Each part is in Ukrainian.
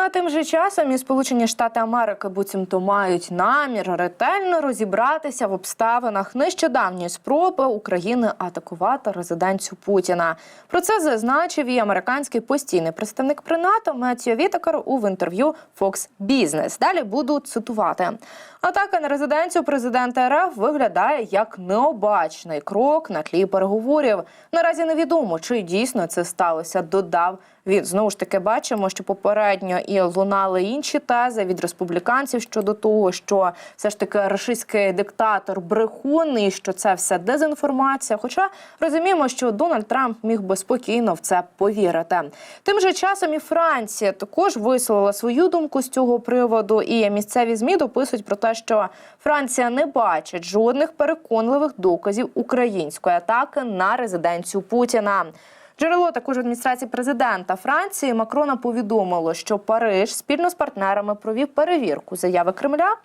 Ну, а тим же часом і Сполучені Штати Америки буцімто мають намір ретельно розібратися в обставинах нещодавньої спроби України атакувати резиденцію Путіна. Про це зазначив і американський постійний представник при НАТО Меттіо Вітакер у інтерв'ю Fox Business. Далі буду цитувати. Атака на резиденцію президента РФ виглядає як необачний крок на тлі переговорів. Наразі невідомо, чи дійсно це сталося. Додав він. Знову ж таки бачимо, що попередньо і лунали інші тези від республіканців щодо того, що все ж таки рашистський диктатор брехун і що це все дезінформація. Хоча розуміємо, що Дональд Трамп міг би спокійно в це повірити. Тим же часом і Франція також висловила свою думку з цього приводу, і місцеві змі дописують про те, що Франція не бачить жодних переконливих доказів української атаки на резиденцію Путіна. Джерело також адміністрації президента Франції Макрона повідомило, що Париж спільно з партнерами провів перевірку заяви Кремля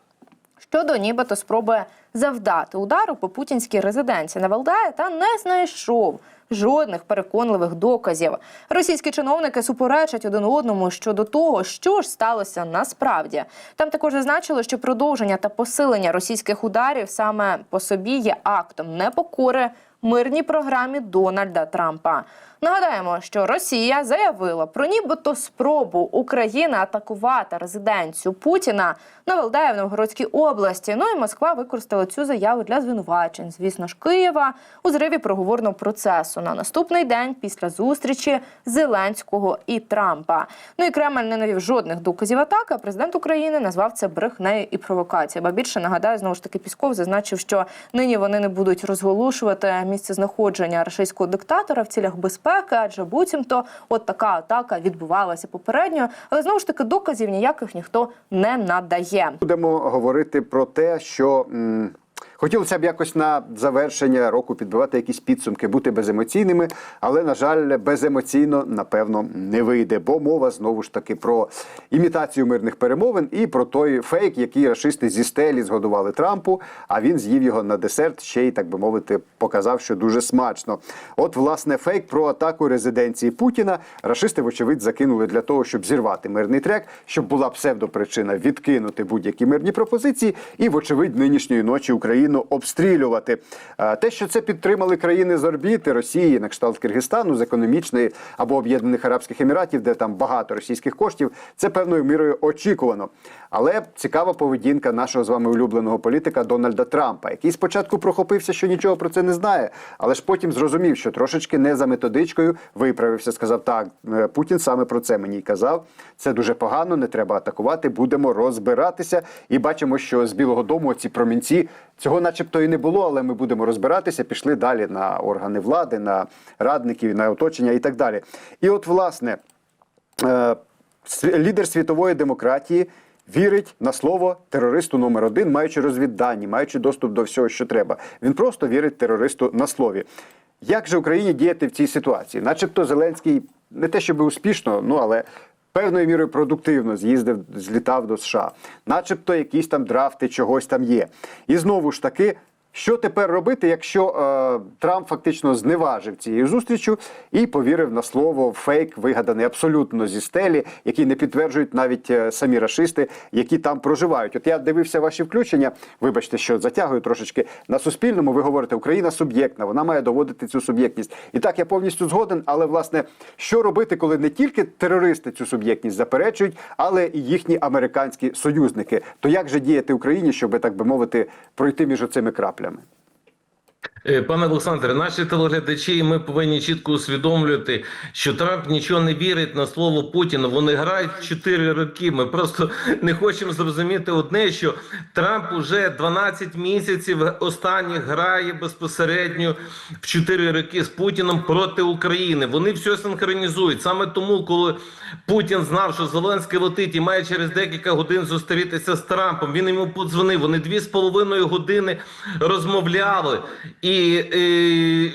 щодо нібито спроби завдати удару по путінській резиденції на Валдає та не знайшов жодних переконливих доказів. Російські чиновники суперечать один одному щодо того, що ж сталося насправді. Там також зазначили, що продовження та посилення російських ударів саме по собі є актом непокори мирній програмі Дональда Трампа. Нагадаємо, що Росія заявила про нібито спробу України атакувати резиденцію Путіна на Валдає в Новгородській області. Ну і Москва використала цю заяву для звинувачень, звісно ж, Києва у зриві проговорного процесу на наступний день після зустрічі Зеленського і Трампа. Ну і Кремль не навів жодних доказів атаки. а Президент України назвав це брехнею і провокацією. Ба більше нагадаю, знову ж таки Пісков зазначив, що нині вони не будуть розголошувати місце знаходження рашистського диктатора в цілях безпеки, адже буцімто от така атака відбувалася попередньо. Але знову ж таки доказів ніяких ніхто не надає. Будемо говорити про те, що хотілося б якось на завершення року підбивати якісь підсумки, бути беземоційними, але на жаль, беземоційно напевно не вийде, бо мова знову ж таки про імітацію мирних перемовин і про той фейк, який рашисти зі стелі згодували Трампу. А він з'їв його на десерт, ще й так би мовити, показав, що дуже смачно. От, власне, фейк про атаку резиденції Путіна рашисти, вочевидь, закинули для того, щоб зірвати мирний трек, щоб була псевдопричина відкинути будь-які мирні пропозиції, і, вочевидь, нинішньої ночі Україну обстрілювати. Е, Те, що це підтримали країни з орбіти Росії, на кшталт Киргизстану, з економічної або Об'єднаних Арабських Еміратів, де там багато російських коштів, це певною мірою очікувано. Але цікава поведінка нашого з вами улюбленого політика Дональда Трампа, який спочатку прохопився, що нічого про це не знає, але ж потім зрозумів, що трошечки не за методичкою виправився. Сказав: так, е, Путін саме про це мені казав. Це дуже погано, не треба атакувати. Будемо розбиратися. І бачимо, що з Білого Дому ці промінці цього, начебто, і не було, але ми будемо розбиратися. Пішли далі на органи влади, на радників, на оточення і так далі. І от, власне. е, Лідер світової демократії вірить на слово терористу номер один, маючи розвіддані, маючи доступ до всього, що треба. Він просто вірить терористу на слові. Як же Україні діяти в цій ситуації? Начебто Зеленський не те, щоб успішно, ну але певною мірою продуктивно з'їздив, злітав до США, начебто якісь там драфти чогось там є. І знову ж таки. Що тепер робити, якщо е, Трамп фактично зневажив цією зустрічю і повірив на слово фейк, вигаданий абсолютно зі стелі, який не підтверджують навіть е, самі рашисти, які там проживають? От я дивився ваші включення. Вибачте, що затягую трошечки на суспільному. Ви говорите, Україна суб'єктна, вона має доводити цю суб'єктність. І так я повністю згоден. Але власне, що робити, коли не тільки терористи цю суб'єктність заперечують, але і їхні американські союзники? То як же діяти Україні, щоб так би мовити, пройти між оцими краплями? Е, Пане Олександре, наші телеглядачі, ми повинні чітко усвідомлювати, що Трамп нічого не вірить на слово Путіна. Вони грають 4 роки. Ми просто не хочемо зрозуміти одне, що Трамп уже 12 місяців останніх грає безпосередньо в 4 роки з Путіном проти України. Вони все синхронізують. Саме тому, коли Путін знав, що Зеленський летить і має через декілька годин зустрітися з Трампом, він йому подзвонив. Вони дві з половиною години розмовляли. І е,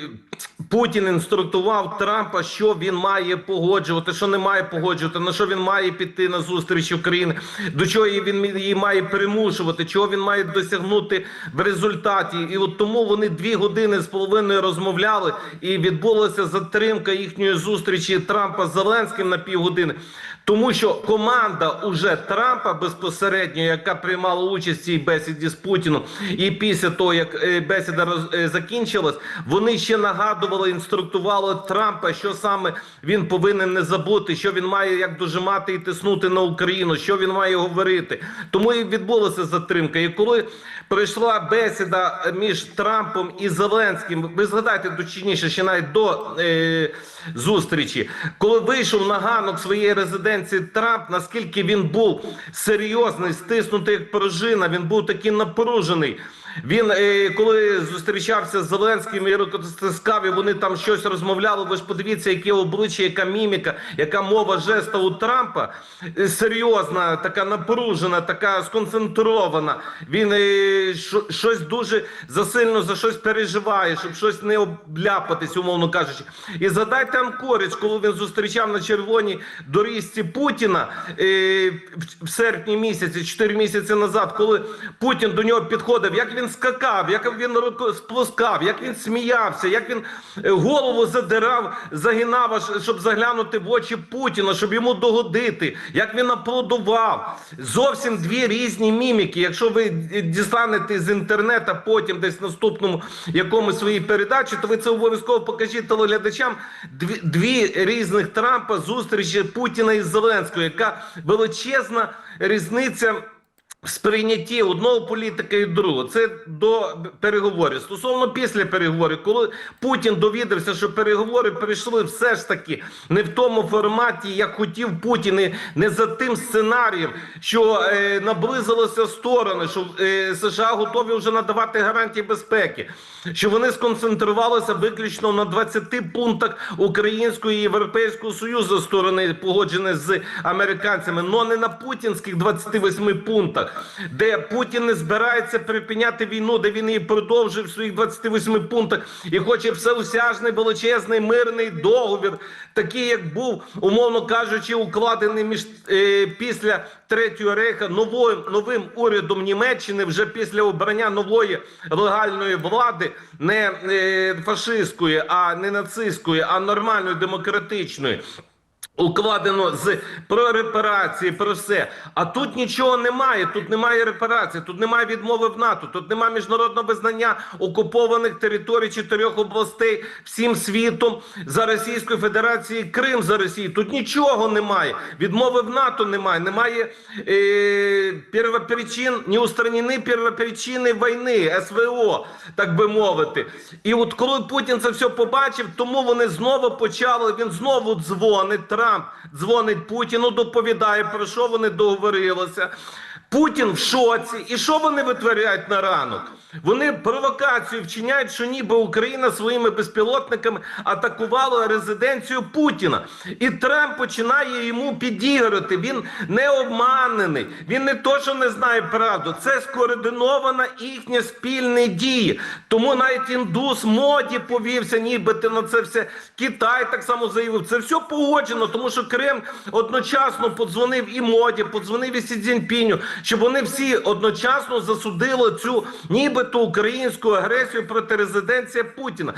Путін інструктував Трампа, що він має погоджувати, що не має погоджувати, на що він має піти на зустріч України, до чого він її має примушувати, чого він має досягнути в результаті. І от тому вони дві години з половиною розмовляли, і відбулася затримка їхньої зустрічі Трампа з Зеленським на півгодини. Тому що команда уже Трампа безпосередньо, яка приймала участь в цій бесіді з Путіном, і після того як е, бесіда роз, е, закінчилась, вони ще нагадували, інструктували Трампа, що саме він повинен не забути, що він має як дожимати і тиснути на Україну, що він має говорити. Тому і відбулася затримка. І коли прийшла бесіда між Трампом і Зеленським, ви згадайте точніше, ще навіть до е, зустрічі, коли вийшов на ганок своєї резиденції Трамп, наскільки він був серйозний, стиснутий як пружина, він був такий напружений. Він е, коли зустрічався з Зеленським і рукостискав, і вони там щось розмовляли. Ви ж подивіться, яке обличчя, яка міміка, яка мова жеста у Трампа е, серйозна, така напружена, така сконцентрована. Він е, щось дуже засильно за щось переживає, щоб щось не обляпатись, умовно кажучи. І згадайте Анкорич, коли він зустрічав на червоній доріжці Путіна в серпні місяці, 4 місяці назад, коли Путін до нього підходив, як він скакав, як він руку як він сміявся, як він е, голову задирав, загинав, щоб заглянути в очі Путіна, щоб йому догодити, як він аплодував. Зовсім дві різні міміки. Якщо ви дістанете з інтернету потім десь в наступному якомусь своїй передачі, то ви це обов'язково покажіть телеглядачам. Дві, дві різних Трампа зустрічі Путіна і Зеленського, яка величезна різниця. Сприйнятті одного політика і другого це до переговорів. Стосовно після переговорів, коли Путін довідався, що переговори прийшли все ж таки не в тому форматі, як хотів Путін, і не за тим сценарієм, що е, наблизилися сторони, що е, США готові вже надавати гарантії безпеки, що вони сконцентрувалися виключно на 20 пунктах Українського і Європейського Союзу сторони, погоджені з американцями, але не на путінських 28 пунктах, де Путін не збирається припиняти війну, де він її продовжив в своїх 28 пунктах і хоче всеусяжний величезний мирний договір, такий як був, умовно кажучи, укладений між е, після третього рейха новим новим урядом Німеччини вже після обрання нової легальної влади, не е, фашистської, а не нацистської, а нормальної демократичної. Укладено з про репарації, про все. А тут нічого немає. Тут немає репарації, тут немає відмови в НАТО, тут немає міжнародного визнання окупованих територій чотирьох областей всім світом за Російською Федерацією Крим за Росією. Тут нічого немає. Відмови в НАТО немає. Немає е, первопричин, не устранені первопричини війни, СВО, так би мовити. І от коли Путін це все побачив, тому вони знову почали. Він знову дзвонить. Дзвонить Путіну, доповідає про що вони договорилися. Путін в шоці. І що вони витворяють на ранок? Вони провокацію вчиняють, що ніби Україна своїми безпілотниками атакувала резиденцію Путіна. І Трамп починає йому підіграти. Він не обманений. Він не то, що не знає правду. Це скоординована їхня спільні дії. Тому навіть індус моді повівся, нібито на це все. Китай так само заявив. Це все погоджено, тому що Крим одночасно подзвонив і моді, подзвонив і Сі Цзіньпіню, щоб вони всі одночасно засудили цю нібито українську агресію проти резиденції Путіна.